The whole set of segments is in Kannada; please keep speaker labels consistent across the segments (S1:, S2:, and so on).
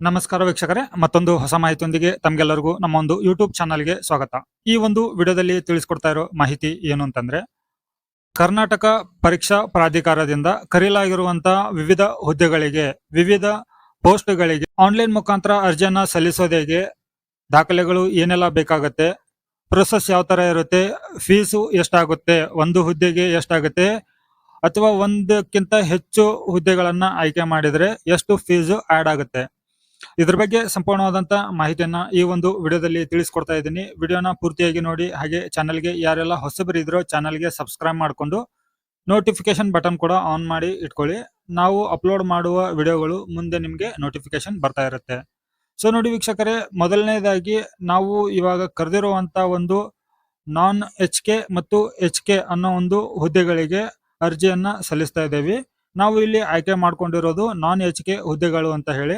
S1: ನಮಸ್ಕಾರ ವೀಕ್ಷಕರೇ, ಮತ್ತೊಂದು ಹೊಸ ಮಾಹಿತಿಯೊಂದಿಗೆ ತಮ್ಗೆಲ್ಲರಿಗೂ ನಮ್ಮ ಒಂದು ಯೂಟ್ಯೂಬ್ ಚಾನಲ್ಗೆ ಸ್ವಾಗತ. ಈ ಒಂದು ವಿಡಿಯೋದಲ್ಲಿ ತಿಳಿಸ್ಕೊಡ್ತಾ ಇರೋ ಮಾಹಿತಿ ಏನು ಅಂತಂದ್ರೆ, ಕರ್ನಾಟಕ ಪರೀಕ್ಷಾ ಪ್ರಾಧಿಕಾರದಿಂದ ಕರೆಯಲಾಗಿರುವಂತಹ ವಿವಿಧ ಹುದ್ದೆಗಳಿಗೆ, ವಿವಿಧ ಪೋಸ್ಟ್ಗಳಿಗೆ ಆನ್ಲೈನ್ ಮುಖಾಂತರ ಅರ್ಜಿಯನ್ನ ಸಲ್ಲಿಸೋದೇಗೆ ದಾಖಲೆಗಳು ಏನೆಲ್ಲ ಬೇಕಾಗುತ್ತೆ, ಪ್ರೊಸೆಸ್ ಯಾವ ತರ ಇರುತ್ತೆ, ಫೀಸು ಎಷ್ಟಾಗುತ್ತೆ, ಒಂದು ಹುದ್ದೆಗೆ ಎಷ್ಟಾಗುತ್ತೆ, ಅಥವಾ ಒಂದಕ್ಕಿಂತ ಹೆಚ್ಚು ಹುದ್ದೆಗಳನ್ನ ಆಯ್ಕೆ ಮಾಡಿದ್ರೆ ಎಷ್ಟು ಫೀಸು ಆಡ್ ಆಗುತ್ತೆ. ಇದ್ರ ಬಗ್ಗೆ ಸಂಪೂರ್ಣವಾದಂತ ಮಾಹಿತಿಯನ್ನ ಈ ಒಂದು ವಿಡಿಯೋದಲ್ಲಿ ತಿಳಿಸ್ಕೊಡ್ತಾ ಇದ್ದೀನಿ. ವಿಡಿಯೋನ ಪೂರ್ತಿಯಾಗಿ ನೋಡಿ, ಹಾಗೆ ಚಾನಲ್ಗೆ ಯಾರೆಲ್ಲ ಹೊಸಬರಿದ್ರೋ ಚಾನಲ್ಗೆ ಸಬ್ಸ್ಕ್ರೈಬ್ ಮಾಡ್ಕೊಂಡು ನೋಟಿಫಿಕೇಶನ್ ಬಟನ್ ಕೂಡ ಆನ್ ಮಾಡಿ ಇಟ್ಕೊಳ್ಳಿ. ನಾವು ಅಪ್ಲೋಡ್ ಮಾಡುವ ವಿಡಿಯೋಗಳು ಮುಂದೆ ನಿಮಗೆ ನೋಟಿಫಿಕೇಶನ್ ಬರ್ತಾ ಇರುತ್ತೆ. ಸೊ ನೋಡಿ ವೀಕ್ಷಕರೇ, ಮೊದಲನೇದಾಗಿ ನಾವು ಇವಾಗ ಕರೆದಿರುವಂತ ಒಂದು ನಾನ್ ಎಚ್ ಕೆ ಮತ್ತು ಎಚ್ ಕೆ ಅನ್ನೋ ಒಂದು ಹುದ್ದೆಗಳಿಗೆ ಅರ್ಜಿಯನ್ನ ಸಲ್ಲಿಸ್ತಾ ಇದ್ದೇವೆ. ನಾವು ಇಲ್ಲಿ ಆಯ್ಕೆ ಮಾಡ್ಕೊಂಡಿರೋದು ನಾನ್ ಎಚ್ ಕೆ ಹುದ್ದೆಗಳು ಅಂತ ಹೇಳಿ.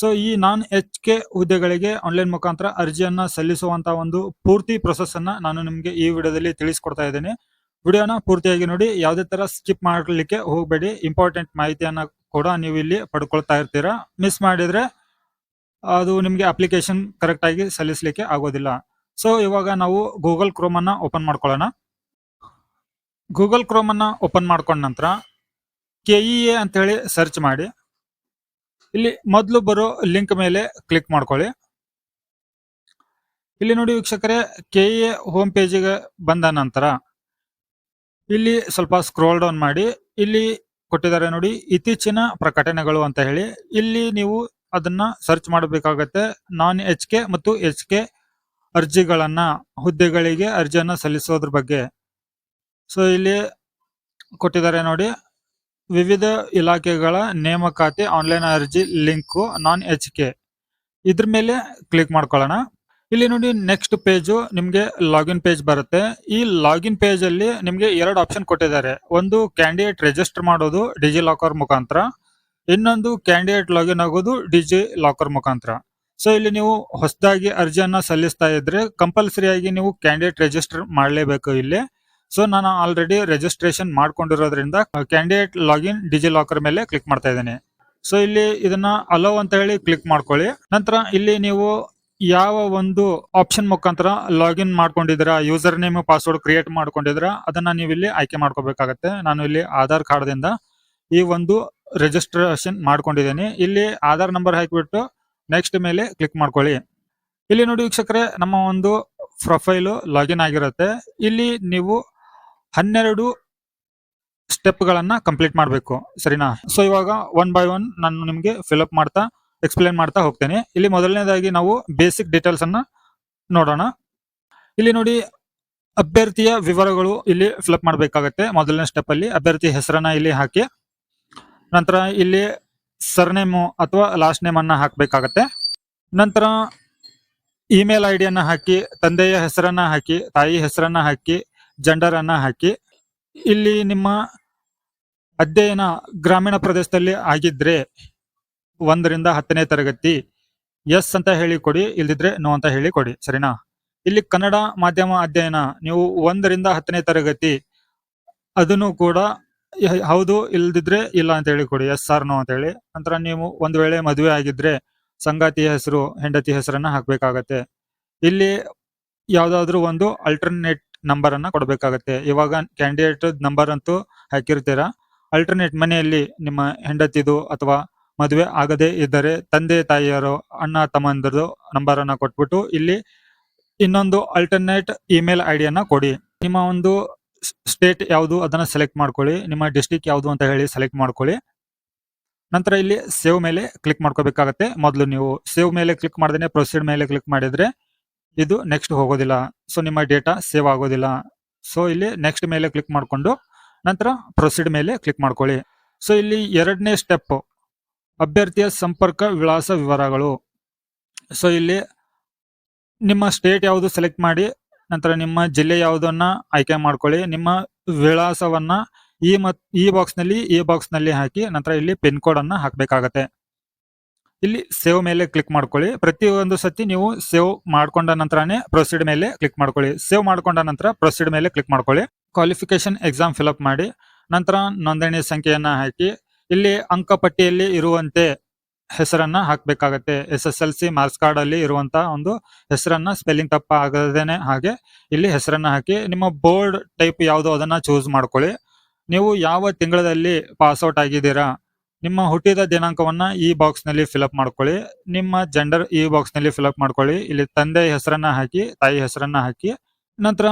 S1: ಸೊ ಈ ನಾನ್ ಎಚ್ ಕೆ ಹುದ್ದೆಗಳಿಗೆ ಆನ್ಲೈನ್ ಮುಖಾಂತರ ಅರ್ಜಿಯನ್ನ ಸಲ್ಲಿಸುವಂತ ಒಂದು ಪೂರ್ತಿ ಪ್ರೊಸೆಸ್ ಅನ್ನ ನಾನು ನಿಮಗೆ ಈ ವಿಡಿಯೋದಲ್ಲಿ ತಿಳಿಸ್ಕೊಡ್ತಾ ಇದ್ದೇನೆ. ವಿಡಿಯೋನ ಪೂರ್ತಿಯಾಗಿ ನೋಡಿ, ಯಾವುದೇ ತರ ಸ್ಕಿಪ್ ಮಾಡ್ಲಿಕ್ಕೆ ಹೋಗಬೇಡಿ. ಇಂಪಾರ್ಟೆಂಟ್ ಮಾಹಿತಿಯನ್ನ ಕೂಡ ನೀವು ಇಲ್ಲಿ ಪಡ್ಕೊಳ್ತಾ ಇರ್ತೀರಾ. ಮಿಸ್ ಮಾಡಿದ್ರೆ ಅದು ನಿಮಗೆ ಅಪ್ಲಿಕೇಶನ್ ಕರೆಕ್ಟ್ ಆಗಿ ಸಲ್ಲಿಸಲಿಕ್ಕೆ ಆಗೋದಿಲ್ಲ. ಸೊ ಇವಾಗ ನಾವು ಗೂಗಲ್ ಕ್ರೋಮ್ ಅನ್ನ ಓಪನ್ ಮಾಡ್ಕೊಳ್ಳೋಣ. ಗೂಗಲ್ ಕ್ರೋಮ್ ಅನ್ನ ಓಪನ್ ಮಾಡ್ಕೊಂಡ ನಂತರ ಕೆಇ ಎ ಅಂತ ಹೇಳಿ ಸರ್ಚ್ ಮಾಡಿ. ಇಲ್ಲಿ ಮೊದಲು ಬರೋ ಲಿಂಕ್ ಮೇಲೆ ಕ್ಲಿಕ್ ಮಾಡ್ಕೊಳ್ಳಿ. ಇಲ್ಲಿ ನೋಡಿ ವೀಕ್ಷಕರೇ, ಕೆ ಎ ಹೋಮ್ ಪೇಜಿಗೆ ಬಂದ ನಂತರ ಇಲ್ಲಿ ಸ್ವಲ್ಪ ಸ್ಕ್ರೋಲ್ ಡೌನ್ ಮಾಡಿ, ಇಲ್ಲಿ ಕೊಟ್ಟಿದ್ದಾರೆ ನೋಡಿ, ಇತ್ತೀಚಿನ ಪ್ರಕಟಣೆಗಳು ಅಂತ ಹೇಳಿ. ಇಲ್ಲಿ ನೀವು ಅದನ್ನ ಸರ್ಚ್ ಮಾಡಬೇಕಾಗತ್ತೆ, ನಾನ್ ಎಚ್ ಕೆ ಮತ್ತು ಎಚ್ ಕೆ ಅರ್ಜಿಗಳನ್ನ, ಹುದ್ದೆಗಳಿಗೆ ಅರ್ಜಿಯನ್ನು ಸಲ್ಲಿಸೋದ್ರ ಬಗ್ಗೆ. ಸೊ, ಇಲ್ಲಿ ಕೊಟ್ಟಿದ್ದಾರೆ ನೋಡಿ ವಿವಿಧ ಇಲಾಖೆಗಳ ನೇಮಕಾತಿ ಆನ್ಲೈನ್ ಅರ್ಜಿ ಲಿಂಕ್ ನಾನ್ ಎಚ್ ಕೆ ಇದ್ರ ಮೇಲೆ ಕ್ಲಿಕ್ ಮಾಡ್ಕೊಳ್ಳೋಣ. ಇಲ್ಲಿ ನೋಡಿ ನೆಕ್ಸ್ಟ್ ಪೇಜು ನಿಮಗೆ ಲಾಗಿನ್ ಪೇಜ್ ಬರುತ್ತೆ. ಈ ಲಾಗಿನ್ ಪೇಜ್ ಅಲ್ಲಿ ನಿಮಗೆ ಎರಡು ಆಪ್ಷನ್ ಕೊಟ್ಟಿದ್ದಾರೆ. ಒಂದು ಕ್ಯಾಂಡಿಡೇಟ್ ರಿಜಿಸ್ಟರ್ ಮಾಡೋದು ಡಿಜಿ ಲಾಕರ್ ಮುಖಾಂತರ. ಇನ್ನೊಂದು ಕ್ಯಾಂಡಿಡೇಟ್ ಲಾಗಿನ್ ಆಗೋದು ಡಿಜಿ ಲಾಕರ್ ಮುಖಾಂತರ. ಸೊ ಇಲ್ಲಿ ನೀವು ಹೊಸದಾಗಿ ಅರ್ಜಿಯನ್ನ ಸಲ್ಲಿಸ್ತಾ ಇದ್ರೆ ಕಂಪಲ್ಸರಿಯಾಗಿ ನೀವು ಕ್ಯಾಂಡಿಡೇಟ್ ರಿಜಿಸ್ಟರ್ ಮಾಡಲೇಬೇಕು ಇಲ್ಲಿ. ಸೊ ನಾನು ಆಲ್ರೆಡಿ ರಿಜಿಸ್ಟ್ರೇಷನ್ ಮಾಡ್ಕೊಂಡಿರೋದ್ರಿಂದ ಕ್ಯಾಂಡಿಡೇಟ್ ಲಾಗಿನ್ ಡಿಜಿ ಲಾಕರ್ ಮೇಲೆ ಕ್ಲಿಕ್ ಮಾಡ್ತಾ ಇದ್ದೀನಿ. ಸೊ ಇಲ್ಲಿ ಇದನ್ನ ಅಲೋ ಅಂತ ಹೇಳಿ ಕ್ಲಿಕ್ ಮಾಡ್ಕೊಳ್ಳಿ. ನಂತರ ಇಲ್ಲಿ ನೀವು ಯಾವ ಒಂದು ಆಪ್ಷನ್ ಮುಖಾಂತರ ಲಾಗಿನ್ ಮಾಡ್ಕೊಂಡಿದ್ದೀರಾ ಯೂಸರ್ ನೇಮ್ ಪಾಸ್ವರ್ಡ್ ಕ್ರಿಯೇಟ್ ಮಾಡ್ಕೊಂಡಿದ್ರ ಅದನ್ನ ನೀವು ಇಲ್ಲಿ ಆಯ್ಕೆ ಮಾಡ್ಕೋಬೇಕಾಗತ್ತೆ. ನಾನು ಇಲ್ಲಿ ಆಧಾರ್ ಕಾರ್ಡ್ ದಿಂದ ಈ ಒಂದು ರಿಜಿಸ್ಟ್ರೇಷನ್ ಮಾಡ್ಕೊಂಡಿದ್ದೀನಿ. ಇಲ್ಲಿ ಆಧಾರ್ ನಂಬರ್ ಹಾಕಿಬಿಟ್ಟು ನೆಕ್ಸ್ಟ್ ಮೇಲೆ ಕ್ಲಿಕ್ ಮಾಡ್ಕೊಳ್ಳಿ. ಇಲ್ಲಿ ನೋಡಿ ವೀಕ್ಷಕರೇ, ನಮ್ಮ ಒಂದು ಪ್ರೊಫೈಲು ಲಾಗಿನ್ ಆಗಿರುತ್ತೆ. ಇಲ್ಲಿ ನೀವು ಹನ್ನೆರಡು ಸ್ಟೆಪ್ಗಳನ್ನು ಕಂಪ್ಲೀಟ್ ಮಾಡಬೇಕು. ಸರಿನಾ? ಸೊ ಇವಾಗ ಒನ್ ಬೈ ಒನ್ ನಾನು ನಿಮಗೆ ಫಿಲ್ಅಪ್ ಮಾಡ್ತಾ ಎಕ್ಸ್ಪ್ಲೇನ್ ಮಾಡ್ತಾ ಹೋಗ್ತೇನೆ. ಇಲ್ಲಿ ಮೊದಲನೇದಾಗಿ ನಾವು ಬೇಸಿಕ್ ಡೀಟೇಲ್ಸ್ ಅನ್ನ ನೋಡೋಣ. ಇಲ್ಲಿ ನೋಡಿ, ಅಭ್ಯರ್ಥಿಯ ವಿವರಗಳು ಇಲ್ಲಿ ಫಿಲ್ಅಪ್ ಮಾಡಬೇಕಾಗತ್ತೆ. ಮೊದಲನೇ ಸ್ಟೆಪ್ ಅಲ್ಲಿ ಅಭ್ಯರ್ಥಿ ಹೆಸರನ್ನ ಇಲ್ಲಿ ಹಾಕಿ, ನಂತರ ಇಲ್ಲಿ ಸರ್ನೇಮು ಅಥವಾ ಲಾಸ್ಟ್ ನೇಮ್ ಅನ್ನ ಹಾಕಬೇಕಾಗತ್ತೆ. ನಂತರ ಇಮೇಲ್ ಐ ಡಿಯನ್ನು ಹಾಕಿ, ತಂದೆಯ ಹೆಸರನ್ನ ಹಾಕಿ, ತಾಯಿ ಹೆಸರನ್ನ ಹಾಕಿ ಜೆಂಡರ್ ಅನ್ನ ಹಾಕಿ, ಇಲ್ಲಿ ನಿಮ್ಮ ಅಧ್ಯಯನ ಗ್ರಾಮೀಣ ಪ್ರದೇಶದಲ್ಲಿ ಆಗಿದ್ರೆ ಒಂದರಿಂದ ಹತ್ತನೇ ತರಗತಿ, ಎಸ್ ಅಂತ ಹೇಳಿ ಕೊಡಿ, ಇಲ್ದಿದ್ರೆ ನೋ ಅಂತ ಹೇಳಿ ಕೊಡಿ, ಸರಿನಾ? ಇಲ್ಲಿ ಕನ್ನಡ ಮಾಧ್ಯಮ ಅಧ್ಯಯನ, ನೀವು ಒಂದರಿಂದ ಹತ್ತನೇ ತರಗತಿ, ಅದನ್ನು ಕೂಡ ಹೌದು, ಇಲ್ದಿದ್ರೆ ಇಲ್ಲ ಅಂತ ಹೇಳಿ ಕೊಡಿ, ಎಸ್ ಆರ್ ನೋ ಅಂತ ಹೇಳಿ. ನಂತರ ನೀವು ಒಂದ್ ವೇಳೆ ಮದುವೆ ಆಗಿದ್ರೆ ಸಂಗಾತಿಯ ಹೆಸರು ಹೆಂಡತಿ ಹೆಸರನ್ನ ಹಾಕ್ಬೇಕಾಗತ್ತೆ. ಇಲ್ಲಿ ಯಾವ್ದಾದ್ರು ಒಂದು ಅಲ್ಟರ್ನೇಟ್ ನಂಬರ್ ಅನ್ನ ಕೊಡಬೇಕಾಗತ್ತೆ. ಇವಾಗ ಕ್ಯಾಂಡಿಡೇಟ್ ನಂಬರ್ ಅಂತೂ ಹಾಕಿರ್ತೀರಾ? ಅಲ್ಟರ್ನೇಟ್ ಮನೆಯಲ್ಲಿ ನಿಮ್ಮ ಹೆಂಡತಿದು ಅಥವಾ ಮದುವೆ ಆಗದೆ ಇದ್ದರೆ ತಂದೆ, ತಾಯಿಯರು, ಅಣ್ಣ, ತಮ್ಮಂದಿರದು ನಂಬರ್ ಅನ್ನ ಕೊಟ್ಬಿಟ್ಟು ಇಲ್ಲಿ ಇನ್ನೊಂದು ಅಲ್ಟರ್ನೇಟ್ ಇಮೇಲ್ ಐ ಡಿಯನ್ನ ಕೊಡಿ. ನಿಮ್ಮ ಒಂದು ಸ್ಟೇಟ್ ಯಾವುದು ಅದನ್ನ ಸೆಲೆಕ್ಟ್ ಮಾಡ್ಕೊಳ್ಳಿ. ನಿಮ್ಮ ಡಿಸ್ಟಿಕ್ ಯಾವುದು ಅಂತ ಹೇಳಿ ಸೆಲೆಕ್ಟ್ ಮಾಡ್ಕೊಳ್ಳಿ. ನಂತರ ಇಲ್ಲಿ ಸೇವ್ ಮೇಲೆ ಕ್ಲಿಕ್ ಮಾಡ್ಕೋಬೇಕಾಗತ್ತೆ. ಮೊದಲು ನೀವು ಸೇವ್ ಮೇಲೆ ಕ್ಲಿಕ್ ಮಾಡದೇನೆ ಪ್ರೊಸೀಡ್ ಮೇಲೆ ಕ್ಲಿಕ್ ಮಾಡಿದ್ರೆ ಇದು ನೆಕ್ಸ್ಟ್ ಹೋಗೋದಿಲ್ಲ. ಸೊ ನಿಮ್ಮ ಡೇಟಾ ಸೇವ್ ಆಗೋದಿಲ್ಲ. ಸೊ ಇಲ್ಲಿ ನೆಕ್ಸ್ಟ್ ಮೇಲೆ ಕ್ಲಿಕ್ ಮಾಡಿಕೊಂಡು, ನಂತರ ಪ್ರೊಸೀಡ್ ಮೇಲೆ ಕ್ಲಿಕ್ ಮಾಡ್ಕೊಳ್ಳಿ. ಸೊ ಇಲ್ಲಿ ಎರಡನೇ ಸ್ಟೆಪ್ ಅಭ್ಯರ್ಥಿಯ ಸಂಪರ್ಕ ವಿಳಾಸ ವಿವರಗಳು. ಸೊ ಇಲ್ಲಿ ನಿಮ್ಮ ಸ್ಟೇಟ್ ಯಾವುದು ಸೆಲೆಕ್ಟ್ ಮಾಡಿ, ನಂತರ ನಿಮ್ಮ ಜಿಲ್ಲೆ ಯಾವುದನ್ನ ಆಯ್ಕೆ ಮಾಡ್ಕೊಳ್ಳಿ. ನಿಮ್ಮ ವಿಳಾಸವನ್ನ ಈ ಮತ್, ಈ ಬಾಕ್ಸ್ನಲ್ಲಿ, ಈ ಬಾಕ್ಸ್ನಲ್ಲಿ ಹಾಕಿ, ನಂತರ ಇಲ್ಲಿ ಪಿನ್ ಕೋಡ್ ಅನ್ನ ಹಾಕಬೇಕಾಗತ್ತೆ. ಇಲ್ಲಿ ಸೇವ್ ಮೇಲೆ ಕ್ಲಿಕ್ ಮಾಡ್ಕೊಳ್ಳಿ. ಪ್ರತಿಯೊಂದು ಸತಿ ನೀವು ಸೇವ್ ಮಾಡ್ಕೊಂಡ ನಂತರನೇ ಪ್ರೊಸೀಡ್ ಮೇಲೆ ಕ್ಲಿಕ್ ಮಾಡ್ಕೊಳ್ಳಿ. ಸೇವ್ ಮಾಡ್ಕೊಂಡ ನಂತರ ಪ್ರೊಸೀಡ್ ಮೇಲೆ ಕ್ಲಿಕ್ ಮಾಡ್ಕೊಳ್ಳಿ. ಕ್ವಾಲಿಫಿಕೇಶನ್ ಎಕ್ಸಾಮ್ ಫಿಲಪ್ ಮಾಡಿ. ನಂತರ ನೋಂದಣಿ ಸಂಖ್ಯೆಯನ್ನ ಹಾಕಿ. ಇಲ್ಲಿ ಅಂಕಪಟ್ಟಿಯಲ್ಲಿ ಇರುವಂತೆ ಹೆಸರನ್ನ ಹಾಕ್ಬೇಕಾಗತ್ತೆ. S S L C marks card ಅಲ್ಲಿ ಇರುವಂತಹ ಒಂದು ಹೆಸರನ್ನ ಸ್ಪೆಲ್ಲಿಂಗ್ ತಪ್ಪ ಆಗದೇನೆ ಹಾಗೆ ಇಲ್ಲಿ ಹೆಸರನ್ನ ಹಾಕಿ. ನಿಮ್ಮ ಬೋರ್ಡ್ ಟೈಪ್ ಯಾವುದು ಅದನ್ನ ಚೂಸ್ ಮಾಡ್ಕೊಳ್ಳಿ. ನೀವು ಯಾವ ತಿಂಗಳಲ್ಲಿ ಪಾಸ್ಔಟ್ ಆಗಿದ್ದೀರಾ? ನಿಮ್ಮ ಹುಟ್ಟಿದ ದಿನಾಂಕವನ್ನ ಈ ಬಾಕ್ಸ್ನಲ್ಲಿ ಫಿಲಪ್ ಮಾಡ್ಕೊಳ್ಳಿ. ನಿಮ್ಮ ಜೆಂಡರ್ ಈ ಬಾಕ್ಸ್ನಲ್ಲಿ ಫಿಲಪ್ ಮಾಡ್ಕೊಳ್ಳಿ. ಇಲ್ಲಿ ತಂದೆ ಹೆಸರನ್ನ ಹಾಕಿ, ತಾಯಿ ಹೆಸರನ್ನ ಹಾಕಿ, ನಂತರ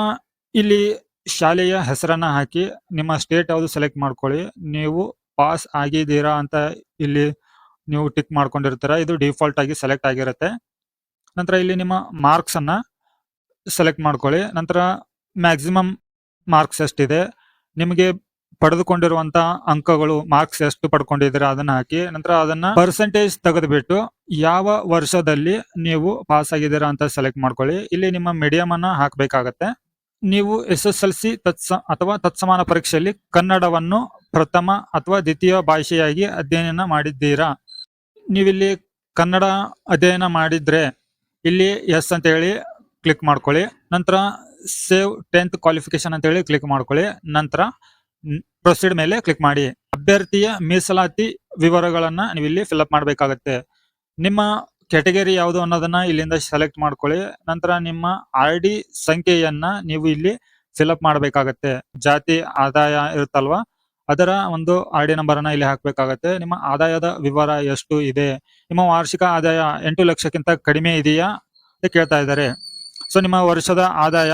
S1: ಇಲ್ಲಿ ಶಾಲೆಯ ಹೆಸರನ್ನ ಹಾಕಿ, ನಿಮ್ಮ ಸ್ಟೇಟ್ ಯಾವುದು ಸೆಲೆಕ್ಟ್ ಮಾಡ್ಕೊಳ್ಳಿ. ನೀವು ಪಾಸ್ ಆಗಿದ್ದೀರಾ ಅಂತ ಇಲ್ಲಿ ನೀವು ಟಿಕ್ ಮಾಡ್ಕೊಂಡಿರ್ತೀರ. ಇದು ಡಿಫಾಲ್ಟ್ ಆಗಿ ಸೆಲೆಕ್ಟ್ ಆಗಿರುತ್ತೆ. ನಂತರ ಇಲ್ಲಿ ನಿಮ್ಮ ಮಾರ್ಕ್ಸ್ ಅನ್ನ ಸೆಲೆಕ್ಟ್ ಮಾಡ್ಕೊಳ್ಳಿ. ನಂತರ ಮ್ಯಾಕ್ಸಿಮಮ್ ಮಾರ್ಕ್ಸ್ ಎಷ್ಟಿದೆ? ನಿಮಗೆ ಪಡೆದುಕೊಂಡಿರುವಂತ ಅಂಕಗಳು ಮಾರ್ಕ್ಸ್ ಎಷ್ಟು ಪಡ್ಕೊಂಡಿದ್ದೀರಾ ಅದನ್ನ ಹಾಕಿ, ನಂತರ ಅದನ್ನ ಪರ್ಸೆಂಟೇಜ್ ತೆಗೆದುಬಿಟ್ಟು ಯಾವ ವರ್ಷದಲ್ಲಿ ನೀವು ಪಾಸ್ ಆಗಿದ್ದೀರಾ ಅಂತ ಸೆಲೆಕ್ಟ್ ಮಾಡ್ಕೊಳ್ಳಿ. ಇಲ್ಲಿ ನಿಮ್ಮ ಮೀಡಿಯಂ ಅನ್ನ ಹಾಕಬೇಕಾಗತ್ತೆ. ನೀವು ಎಸ್ ಎಸ್ ಎಲ್ ಸಿ ತತ್ಸ ಅಥವಾ ತತ್ಸಮಾನ ಪರೀಕ್ಷೆಯಲ್ಲಿ ಕನ್ನಡವನ್ನು ಪ್ರಥಮ ಅಥವಾ ದ್ವಿತೀಯ ಭಾಷೆಯಾಗಿ ಅಧ್ಯಯನ ಮಾಡಿದ್ದೀರಾ? ನೀವಿಲ್ಲಿ ಕನ್ನಡ ಅಧ್ಯಯನ ಮಾಡಿದ್ರೆ ಇಲ್ಲಿ ಎಸ್ ಅಂತ ಹೇಳಿ ಕ್ಲಿಕ್ ಮಾಡ್ಕೊಳ್ಳಿ. ನಂತರ ಸೇವ್ ಟೆಂತ್ ಕ್ವಾಲಿಫಿಕೇಶನ್ ಅಂತ ಹೇಳಿ ಕ್ಲಿಕ್ ಮಾಡ್ಕೊಳ್ಳಿ. ನಂತರ ಪ್ರೊಸೀಡ್ ಮೇಲೆ ಕ್ಲಿಕ್ ಮಾಡಿ. ಅಭ್ಯರ್ಥಿಯ ಮೀಸಲಾತಿ ವಿವರಗಳನ್ನ ನೀವು ಇಲ್ಲಿ ಫಿಲ್ಅಪ್ ಮಾಡಬೇಕಾಗತ್ತೆ. ನಿಮ್ಮ ಕ್ಯಾಟಗರಿ ಯಾವುದು ಅನ್ನೋದನ್ನ ಇಲ್ಲಿಂದ ಸೆಲೆಕ್ಟ್ ಮಾಡ್ಕೊಳ್ಳಿ. ನಂತರ ನಿಮ್ಮ ಆರ್ ಡಿ ಸಂಖ್ಯೆಯನ್ನ ನೀವು ಇಲ್ಲಿ ಫಿಲ್ಅಪ್ ಮಾಡಬೇಕಾಗತ್ತೆ. ಜಾತಿ, ಆದಾಯ ಇರುತ್ತಲ್ವಾ? ಅದರ ಒಂದು ಆರ್ ಡಿ ನಂಬರ್ ಅನ್ನ ಇಲ್ಲಿ ಹಾಕಬೇಕಾಗತ್ತೆ. ನಿಮ್ಮ ಆದಾಯದ ವಿವರ ಎಷ್ಟು ಇದೆ? ನಿಮ್ಮ ವಾರ್ಷಿಕ ಆದಾಯ ಎಂಟು ಲಕ್ಷಕ್ಕಿಂತ ಕಡಿಮೆ ಇದೆಯಾ? ಅಂತ ಕೇಳ್ತಾ ಇದ್ದಾರೆ. ಸೊ ನಿಮ್ಮ ವರ್ಷದ ಆದಾಯ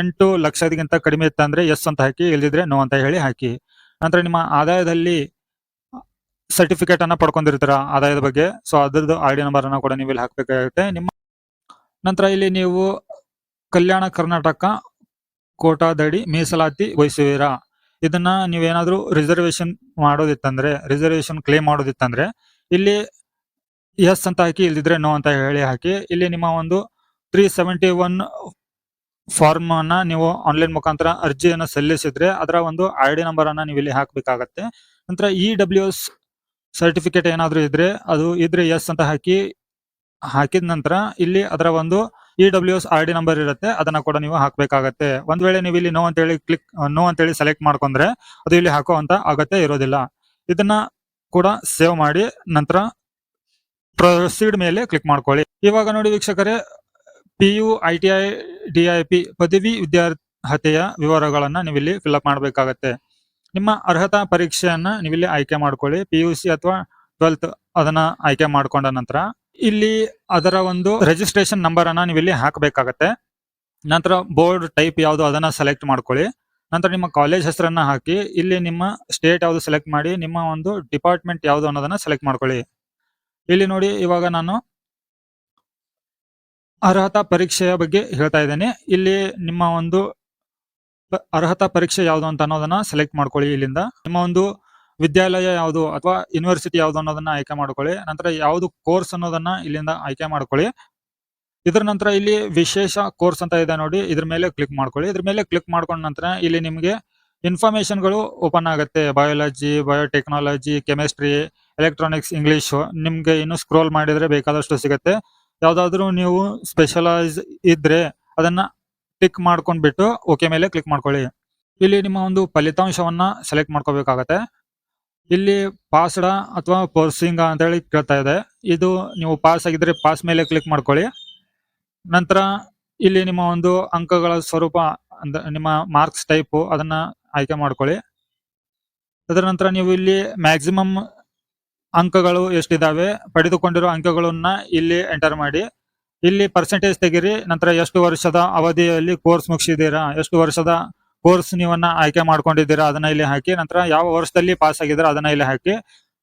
S1: ಎಂಟು ಲಕ್ಷದಿಗಿಂತ ಕಡಿಮೆ ಇತ್ತಂದ್ರೆ ಎಸ್ ಅಂತ ಹಾಕಿ, ಇಲ್ದಿದ್ರೆ ನೋ ಅಂತ ಹೇಳಿ ಹಾಕಿ. ನಂತರ ನಿಮ್ಮ ಆದಾಯದಲ್ಲಿ ಸರ್ಟಿಫಿಕೇಟ್ ಅನ್ನ ಪಡ್ಕೊಂಡಿರ್ತೀರ ಆದಾಯದ ಬಗ್ಗೆ? ಸೊ ಅದ್ರದ್ದು ಐ ಡಿ ನಂಬರ್ ಅನ್ನ ಕೂಡ ನೀವು ಇಲ್ಲಿ ಹಾಕಬೇಕಾಗುತ್ತೆ. ನಿಮ್ಮ ನಂತರ ಇಲ್ಲಿ ನೀವು ಕಲ್ಯಾಣ ಕರ್ನಾಟಕ ಕೋಟಾದಡಿ ಮೀಸಲಾತಿ ವಹಿಸುವಿರಾ? ಇದನ್ನ ನೀವೇನಾದ್ರೂ ರಿಸರ್ವೇಶನ್ ಮಾಡೋದಿತ್ತಂದ್ರೆ ರಿಸರ್ವೇಶನ್ ಕ್ಲೇಮ್ ಮಾಡೋದಿತ್ತಂದ್ರೆ, ಇಲ್ಲಿ ಎಸ್ ಅಂತ ಹಾಕಿ, ಇಲ್ದಿದ್ರೆ ನೋ ಅಂತ ಹೇಳಿ ಹಾಕಿ, ಇಲ್ಲಿ ನಿಮ್ಮ ಒಂದು ತ್ರೀ ಸೆವೆಂಟಿ ಒನ್ ಫಾರ್ಮ್ ಅನ್ನ ನೀವು ಆನ್ಲೈನ್ ಮುಖಾಂತರ ಅರ್ಜಿಯನ್ನು ಸಲ್ಲಿಸಿದ್ರೆ ಅದರ ಒಂದು ಐ ಡಿ ನಂಬರ್ ಅನ್ನ ನೀವು ಇಲ್ಲಿ ಹಾಕಬೇಕಾಗತ್ತೆ. ನಂತರ ಇ ಡಬ್ಲ್ಯೂ ಎಸ್ ಸರ್ಟಿಫಿಕೇಟ್ ಏನಾದರೂ ಇದ್ರೆ ಅದು ಇದ್ರೆ ಎಸ್ ಅಂತ ಹಾಕಿ, ಹಾಕಿದ ನಂತರ ಇಲ್ಲಿ ಅದರ ಒಂದು E W S R D number ಇರುತ್ತೆ, ಅದನ್ನ ಕೂಡ ನೀವು ಹಾಕಬೇಕಾಗತ್ತೆ. ಒಂದ್ ವೇಳೆ ನೀವು ಇಲ್ಲಿ ನೋ ಅಂತೇಳಿ ಕ್ಲಿಕ್ ನೋ ಅಂತೇಳಿ ಸೆಲೆಕ್ಟ್ ಮಾಡ್ಕೊಂಡ್ರೆ ಅದು ಇಲ್ಲಿ ಹಾಕುವಂತ ಅಗತ್ಯ ಇರೋದಿಲ್ಲ. ಇದನ್ನ ಕೂಡ ಸೇವ್ ಮಾಡಿ ನಂತರ ಪ್ರೊಸೀಡ್ ಮೇಲೆ ಕ್ಲಿಕ್ ಮಾಡ್ಕೊಳ್ಳಿ. ಇವಾಗ ನೋಡಿ ವೀಕ್ಷಕರೇ ಪಿ ಐಟಿಐ ಐ ಟಿ ಪದವಿ ವಿದ್ಯಾರ್ಹತೆಯ ವಿವರಗಳನ್ನ ನೀವಿಲ್ಲಿ ಫಿಲ್ಅಪ್ ಮಾಡಬೇಕಾಗತ್ತೆ. ನಿಮ್ಮ ಅರ್ಹತಾ ಪರೀಕ್ಷೆಯನ್ನ ನೀವಿಲ್ಲಿ ಆಯ್ಕೆ ಮಾಡ್ಕೊಳ್ಳಿ. ಪಿ ಯು ಸಿ ಅಥವಾ ಟ್ವೆಲ್ತ್ ಅದನ್ನ ಆಯ್ಕೆ ಮಾಡ್ಕೊಂಡ ನಂತರ ಇಲ್ಲಿ ಅದರ ಒಂದು ರಿಜಿಸ್ಟ್ರೇಷನ್ ನಂಬರ್ ಅನ್ನ ನೀವಿಲ್ಲಿ ಹಾಕಬೇಕಾಗತ್ತೆ. ನಂತರ ಬೋರ್ಡ್ ಟೈಪ್ ಯಾವುದು ಅದನ್ನ ಸೆಲೆಕ್ಟ್ ಮಾಡ್ಕೊಳ್ಳಿ. ನಂತರ ನಿಮ್ಮ ಕಾಲೇಜ್ ಹೆಸರನ್ನ ಹಾಕಿ ಇಲ್ಲಿ ನಿಮ್ಮ ಸ್ಟೇಟ್ ಯಾವುದು ಸೆಲೆಕ್ಟ್ ಮಾಡಿ ನಿಮ್ಮ ಒಂದು ಡಿಪಾರ್ಟ್ಮೆಂಟ್ ಯಾವುದು ಅನ್ನೋದನ್ನ ಸೆಲೆಕ್ಟ್ ಮಾಡ್ಕೊಳ್ಳಿ. ಇಲ್ಲಿ ನೋಡಿ ಇವಾಗ ನಾನು ಅರ್ಹತಾ ಪರೀಕ್ಷೆಯ ಬಗ್ಗೆ ಹೇಳ್ತಾ ಇದ್ದೇನೆ. ಇಲ್ಲಿ ನಿಮ್ಮ ಒಂದು ಅರ್ಹತಾ ಪರೀಕ್ಷೆ ಯಾವುದು ಅಂತ ಅನ್ನೋದನ್ನ ಸೆಲೆಕ್ಟ್ ಮಾಡ್ಕೊಳ್ಳಿ ಇಲ್ಲಿಂದ. ನಿಮ್ಮ ಒಂದು ವಿದ್ಯಾಲಯ ಯಾವುದು ಅಥವಾ ಯೂನಿವರ್ಸಿಟಿ ಯಾವುದು ಅನ್ನೋದನ್ನ ಆಯ್ಕೆ ಮಾಡ್ಕೊಳ್ಳಿ. ನಂತರ ಯಾವುದು ಕೋರ್ಸ್ ಅನ್ನೋದನ್ನ ಇಲ್ಲಿಂದ ಆಯ್ಕೆ ಮಾಡ್ಕೊಳ್ಳಿ. ಇದರ ನಂತರ ಇಲ್ಲಿ ವಿಶೇಷ ಕೋರ್ಸ್ ಅಂತ ಇದೆ ನೋಡಿ. ಇದ್ರ ಮೇಲೆ ಕ್ಲಿಕ್ ಮಾಡ್ಕೊಳ್ಳಿ. ಇದ್ರ ಮೇಲೆ ಕ್ಲಿಕ್ ಮಾಡ್ಕೊಂಡ ನಂತರ ಇಲ್ಲಿ ನಿಮಗೆ ಇನ್ಫಾರ್ಮೇಶನ್ಗಳು ಓಪನ್ ಆಗುತ್ತೆ. Biology biotechnology chemistry electronics English ನಿಮ್ಗೆ ಇನ್ನು ಸ್ಕ್ರೋಲ್ ಮಾಡಿದ್ರೆ ಬೇಕಾದಷ್ಟು ಸಿಗುತ್ತೆ. ಯಾವ್ದಾದ್ರು ನೀವು ಸ್ಪೆಷಲೈಸ್ ಇದ್ರೆ ಅದನ್ನ ಟಿಕ್ ಮಾಡ್ಕೊಂಡ್ಬಿಟ್ಟು ಓಕೆ ಮೇಲೆ ಕ್ಲಿಕ್ ಮಾಡ್ಕೊಳ್ಳಿ. ಇಲ್ಲಿ ನಿಮ್ಮ ಒಂದು ಫಲಿತಾಂಶವನ್ನ ಸೆಲೆಕ್ಟ್ ಮಾಡ್ಕೋಬೇಕಾಗತ್ತೆ. ಇಲ್ಲಿ ಪಾಸ್ಡ ಅಥವಾ ಪರ್ಸಿಂಗ ಅಂತ ಹೇಳಿ ಕೇಳ್ತಾ ಇದೆ. ಇದು ನೀವು ಪಾಸ್ ಆಗಿದ್ರೆ ಪಾಸ್ ಮೇಲೆ ಕ್ಲಿಕ್ ಮಾಡ್ಕೊಳ್ಳಿ. ನಂತರ ಇಲ್ಲಿ ನಿಮ್ಮ ಒಂದು ಅಂಕಗಳ ಸ್ವರೂಪ ಅಂದ್ರೆ ನಿಮ್ಮ ಮಾರ್ಕ್ಸ್ ಟೈಪ್ ಅದನ್ನ ಆಯ್ಕೆ ಮಾಡ್ಕೊಳ್ಳಿ. ಅದರ ನಂತರ ನೀವು ಇಲ್ಲಿ ಮ್ಯಾಕ್ಸಿಮಮ್ ಅಂಕಗಳು ಎಷ್ಟಿದಾವೆ? ಪಡೆದುಕೊಂಡಿರೋ ಅಂಕಗಳನ್ನ ಇಲ್ಲಿ ಎಂಟರ್ ಮಾಡಿ. ಇಲ್ಲಿ ಪರ್ಸೆಂಟೇಜ್ ತೆಗಿರಿ. ನಂತರ ಎಷ್ಟು ವರ್ಷದ ಅವಧಿಯಲ್ಲಿ ಕೋರ್ಸ್ ಮುಗಿಸಿದ್ದೀರಾ? ಎಷ್ಟು ವರ್ಷದ ಕೋರ್ಸ್ ನೀವನ್ನ ಆಯ್ಕೆ ಮಾಡ್ಕೊಂಡಿದ್ದೀರಾ? ಅದನ್ನ ಇಲ್ಲಿ ಹಾಕಿ. ನಂತರ ಯಾವ ವರ್ಷದಲ್ಲಿ ಪಾಸ್ ಆಗಿದ್ದೀರಾ? ಅದನ್ನ ಇಲ್ಲಿ ಹಾಕಿ.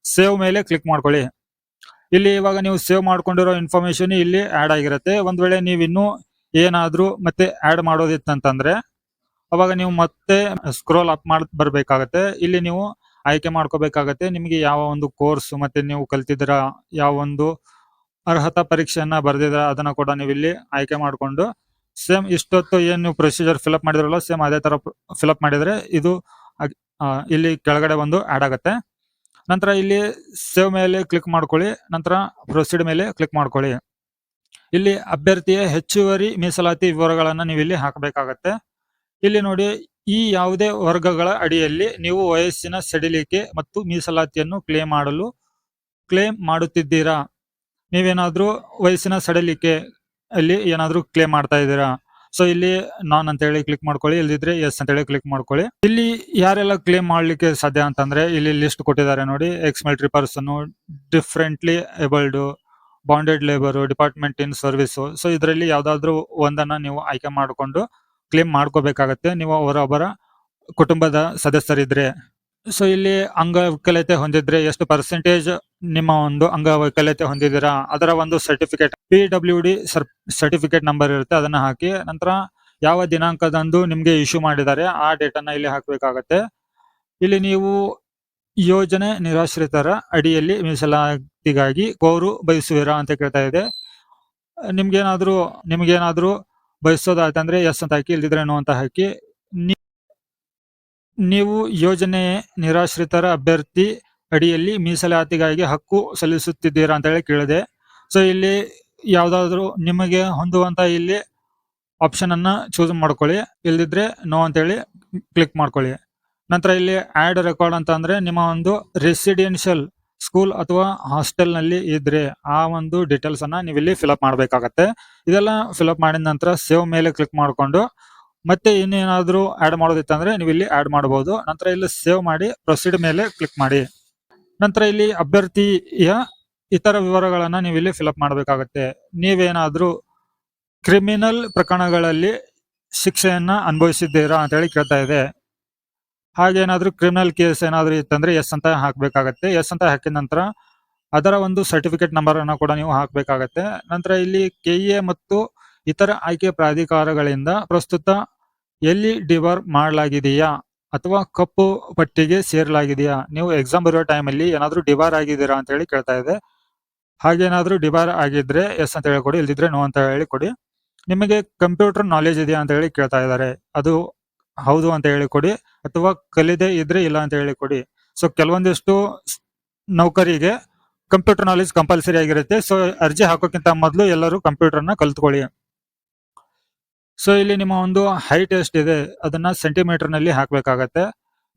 S1: ಸೇವ್ ಮೇಲೆ ಕ್ಲಿಕ್ ಮಾಡ್ಕೊಳ್ಳಿ. ಇಲ್ಲಿ ಇವಾಗ ನೀವು ಸೇವ್ ಮಾಡ್ಕೊಂಡಿರೋ ಇನ್ಫಾರ್ಮೇಶನ್ ಇಲ್ಲಿ ಆಡ್ ಆಗಿರುತ್ತೆ. ಒಂದ್ ವೇಳೆ ನೀವು ಇನ್ನೂ ಏನಾದ್ರೂ ಮತ್ತೆ ಆಡ್ ಮಾಡೋದಿತ್ತಂತಂದ್ರೆ, ಅವಾಗ ನೀವು ಮತ್ತೆ ಸ್ಕ್ರೋಲ್ ಅಪ್ ಮಾಡಿ ಬರ್ಬೇಕಾಗತ್ತೆ. ಇಲ್ಲಿ ನೀವು ಆಯ್ಕೆ ಮಾಡ್ಕೋಬೇಕಾಗತ್ತೆ. ನಿಮಗೆ ಯಾವ ಒಂದು ಕೋರ್ಸ್ ಮತ್ತೆ ನೀವು ಕಲ್ತಿದ್ರ ಯಾವ ಒಂದು ಅರ್ಹತಾ ಪರೀಕ್ಷೆಯನ್ನ ಬರೆದಿದ್ರ ಅದನ್ನ ಕೂಡ ನೀವು ಇಲ್ಲಿ ಆಯ್ಕೆ ಮಾಡ್ಕೊಂಡು, ಸೇಮ್ ಇಷ್ಟೊತ್ತು ಏನು ನೀವು ಪ್ರೊಸೀಜರ್ ಫಿಲ್ಅಪ್ ಮಾಡಿದ್ರಲ್ಲ, ಸೇಮ್ ಅದೇ ತರ ಫಿಲ್ಅಪ್ ಮಾಡಿದ್ರೆ ಇದು ಇಲ್ಲಿ ಕೆಳಗಡೆ ಒಂದು ಆಡ್ ಆಗತ್ತೆ. ನಂತರ ಇಲ್ಲಿ ಸೇವ್ ಮೇಲೆ ಕ್ಲಿಕ್ ಮಾಡ್ಕೊಳ್ಳಿ, ನಂತರ ಪ್ರೊಸೀಡ್ ಮೇಲೆ ಕ್ಲಿಕ್ ಮಾಡ್ಕೊಳ್ಳಿ. ಇಲ್ಲಿ ಅಭ್ಯರ್ಥಿಯ ಹೆಚ್ಚುವರಿ ಮೀಸಲಾತಿ ವಿವರಗಳನ್ನ ನೀವು ಇಲ್ಲಿ ಹಾಕಬೇಕಾಗತ್ತೆ. ಇಲ್ಲಿ ನೋಡಿ, ಈ ಯಾವುದೇ ವರ್ಗಗಳ ಅಡಿಯಲ್ಲಿ ನೀವು ವಯಸ್ಸಿನ ಸಡಿಲಿಕೆ ಮತ್ತು ಮೀಸಲಾತಿಯನ್ನು ಕ್ಲೇಮ್ ಮಾಡಲು ಕ್ಲೇಮ್ ಮಾಡುತ್ತಿದ್ದೀರಾ? ನೀವೇನಾದ್ರೂ ವಯಸ್ಸಿನ ಸಡಿಲಿಕೆ ಅಲ್ಲಿ ಏನಾದರೂ ಕ್ಲೇಮ್ ಮಾಡ್ತಾ ಇದ್ದೀರಾ? ಸೊ ಇಲ್ಲಿ ನಾನ್ ಅಂತ ಹೇಳಿ ಕ್ಲಿಕ್ ಮಾಡ್ಕೊಳ್ಳಿ, ಇಲ್ದಿದ್ರೆ ಎಸ್ ಅಂತ ಹೇಳಿ ಕ್ಲಿಕ್ ಮಾಡ್ಕೊಳ್ಳಿ. ಇಲ್ಲಿ ಯಾರೆಲ್ಲ ಕ್ಲೇಮ್ ಮಾಡ್ಲಿಕ್ಕೆ ಸಾಧ್ಯ ಅಂತಂದ್ರೆ, ಇಲ್ಲಿ ಲಿಸ್ಟ್ ಕೊಟ್ಟಿದ್ದಾರೆ ನೋಡಿ ex military person differently abled bonded labour department in service so ಇದರಲ್ಲಿ ಯಾವ್ದಾದ್ರು ಒಂದನ್ನ ನೀವು ಆಯ್ಕೆ ಮಾಡಿಕೊಂಡು ಕ್ಲೇಮ್ ಮಾಡ್ಕೋಬೇಕಾಗತ್ತೆ. ನೀವು ಅವರೊಬ್ಬರ ಕುಟುಂಬದ ಸದಸ್ಯರಿದ್ರೆ. ಸೊ ಇಲ್ಲಿ ಅಂಗವಿಕಲತೆ ಹೊಂದಿದ್ರೆ ಎಷ್ಟು ಪರ್ಸೆಂಟೇಜ್ ನಿಮ್ಮ ಒಂದು ಅಂಗವೈಕಲ್ಯತೆ ಹೊಂದಿದ್ದೀರಾ? ಅದರ ಒಂದು certificate P W D certificate number ಇರುತ್ತೆ. ಅದನ್ನ ಹಾಕಿ ನಂತರ ಯಾವ ದಿನಾಂಕದಂದು ನಿಮಗೆ ಇಶ್ಯೂ ಮಾಡಿದ್ದಾರೆ, ಆ ಡೇಟನ್ನ ಇಲ್ಲಿ ಹಾಕಬೇಕಾಗತ್ತೆ. ಇಲ್ಲಿ ನೀವು ಯೋಜನೆ ನಿರಾಶ್ರಿತರ ಅಡಿಯಲ್ಲಿ ಮೀಸಲಾತಿಗಾಗಿ ಕೋರು ಬಯಸುವಿರಾ ಅಂತ ಕೇಳ್ತಾ ಇದೆ. ನಿಮ್ಗೇನಾದ್ರೂ ನಿಮ್ಗೇನಾದ್ರೂ ಬಯಸೋದಾಯ್ತಂದ್ರೆ ಎಸ್ ಅಂತ ಹಾಕಿ, ಇಲ್ದಿದ್ರೆ ನೋ ಅಂತ ಹಾಕಿ ನೀವು ಯೋಜನೆ ನಿರಾಶ್ರಿತರ ಅಭ್ಯರ್ಥಿ ಅಡಿಯಲ್ಲಿ ಮೀಸಲಾತಿಗಾಗಿ ಹಕ್ಕು ಸಲ್ಲಿಸುತ್ತಿದ್ದೀರಾ ಅಂತ ಹೇಳಿ ಕೇಳಿದೆ. ಸೊ ಇಲ್ಲಿ ಯಾವ್ದಾದ್ರು ನಿಮಗೆ ಹೊಂದುವಂತ ಇಲ್ಲಿ ಆಪ್ಷನ್ ಅನ್ನ ಚೂಸ್ ಮಾಡ್ಕೊಳ್ಳಿ. ಇಲ್ದಿದ್ರೆ ನೋ ಅಂತ ಹೇಳಿ ಕ್ಲಿಕ್ ಮಾಡ್ಕೊಳ್ಳಿ. ನಂತರ ಇಲ್ಲಿ ಆಡ್ ರೆಕಾರ್ಡ್ ಅಂತ ಅಂದ್ರೆ ನಿಮ್ಮ ಒಂದು ರೆಸಿಡೆನ್ಷಿಯಲ್ ಸ್ಕೂಲ್ ಅಥವಾ ಹಾಸ್ಟೆಲ್ನಲ್ಲಿ ಇದ್ರೆ ಆ ಒಂದು ಡೀಟೇಲ್ಸ್ ಅನ್ನ ನೀವು ಇಲ್ಲಿ ಫಿಲ್ಅಪ್ ಮಾಡಬೇಕಾಗತ್ತೆ. ಇದೆಲ್ಲ ಫಿಲ್ಅಪ್ ಮಾಡಿದ ನಂತರ ಸೇವ್ ಮೇಲೆ ಕ್ಲಿಕ್ ಮಾಡ್ಕೊಂಡು ಮತ್ತೆ ಇನ್ನೇನಾದ್ರೂ ಆಡ್ ಮಾಡೋದಿತ್ತಂದ್ರೆ ನೀವು ಇಲ್ಲಿ ಆಡ್ ಮಾಡಬಹುದು ನಂತರ ಇಲ್ಲಿ ಸೇವ್ ಮಾಡಿ ಪ್ರೊಸೀಡ್ ಮೇಲೆ ಕ್ಲಿಕ್ ಮಾಡಿ. ನಂತರ ಇಲ್ಲಿ ಅಭ್ಯರ್ಥಿಯ ಇತರ ವಿವರಗಳನ್ನ ನೀವು ಇಲ್ಲಿ ಫಿಲ್ಅಪ್ ಮಾಡಬೇಕಾಗತ್ತೆ. ನೀವೇನಾದ್ರೂ ಕ್ರಿಮಿನಲ್ ಪ್ರಕರಣಗಳಲ್ಲಿ ಶಿಕ್ಷೆಯನ್ನ ಅನುಭವಿಸಿದ್ದೀರಾ ಅಂತ ಹೇಳಿ ಕೇಳ್ತಾ ಇದೆ. ಹಾಗೇನಾದ್ರೂ ಕ್ರಿಮಿನಲ್ ಕೇಸ್ ಏನಾದ್ರೂ ಇತ್ತಂದ್ರೆ ಎಸ್ ಅಂತ ಹಾಕ್ಬೇಕಾಗತ್ತೆ. ಎಸ್ ಅಂತ ಹಾಕಿದ ನಂತರ ಅದರ ಒಂದು ಸರ್ಟಿಫಿಕೇಟ್ ನಂಬರ್ ಅನ್ನ ಕೂಡ ನೀವು ಹಾಕಬೇಕಾಗತ್ತೆ. ನಂತರ ಇಲ್ಲಿ ಕೆಇಎ ಮತ್ತು ಇತರ ಆಯ್ಕೆ ಪ್ರಾಧಿಕಾರಗಳಿಂದ ಪ್ರಸ್ತುತ ಎಲ್ಲಿ ಡಿವರ್ ಮಾಡಲಾಗಿದೆಯಾ ಅಥವಾ ಕಪ್ಪು ಪಟ್ಟಿಗೆ ಸೇರಲಾಗಿದೆಯಾ? ನೀವು ಎಕ್ಸಾಮ್ ಬರೋ ಟೈಮಲ್ಲಿ ಏನಾದರೂ ಡಿಬಾರ್ ಆಗಿದ್ದೀರಾ ಅಂತ ಹೇಳಿ ಕೇಳ್ತಾ ಇದೆ. ಹಾಗೇನಾದರೂ ಡಿಬಾರ್ ಆಗಿದ್ರೆ ಎಸ್ ಅಂತ ಹೇಳಿ ಕೊಡಿ, ಇಲ್ದಿದ್ರೆ ನೋ ಅಂತ ಹೇಳಿ ಕೊಡಿ. ನಿಮಗೆ ಕಂಪ್ಯೂಟರ್ ನಾಲೆಜ್ ಇದೆಯಾ ಅಂತ ಹೇಳಿ ಕೇಳ್ತಾ ಇದ್ದಾರೆ. ಅದು ಹೌದು ಅಂತ ಹೇಳಿ ಕೊಡಿ ಅಥವಾ ಕಲಿದೆ ಇದ್ರೆ ಇಲ್ಲ ಅಂತ ಹೇಳಿ ಕೊಡಿ. ಸೊ ಕೆಲವೊಂದಿಷ್ಟು ನೌಕರಿಗೆ ಕಂಪ್ಯೂಟರ್ ನಾಲೆಜ್ ಕಂಪಲ್ಸರಿ ಆಗಿರುತ್ತೆ. ಸೊ ಅರ್ಜಿ ಹಾಕೋಕ್ಕಿಂತ ಮೊದಲು ಎಲ್ಲರೂ ಕಂಪ್ಯೂಟರ್ನ ಕಲ್ತ್ಕೊಳ್ಳಿ. ಸೊ ಇಲ್ಲಿ ನಿಮ್ಮ ಒಂದು ಹೈಟ್ ಎಷ್ಟಿದೆ ಅದನ್ನ ಸೆಂಟಿಮೀಟರ್ನಲ್ಲಿ ಹಾಕ್ಬೇಕಾಗತ್ತೆ.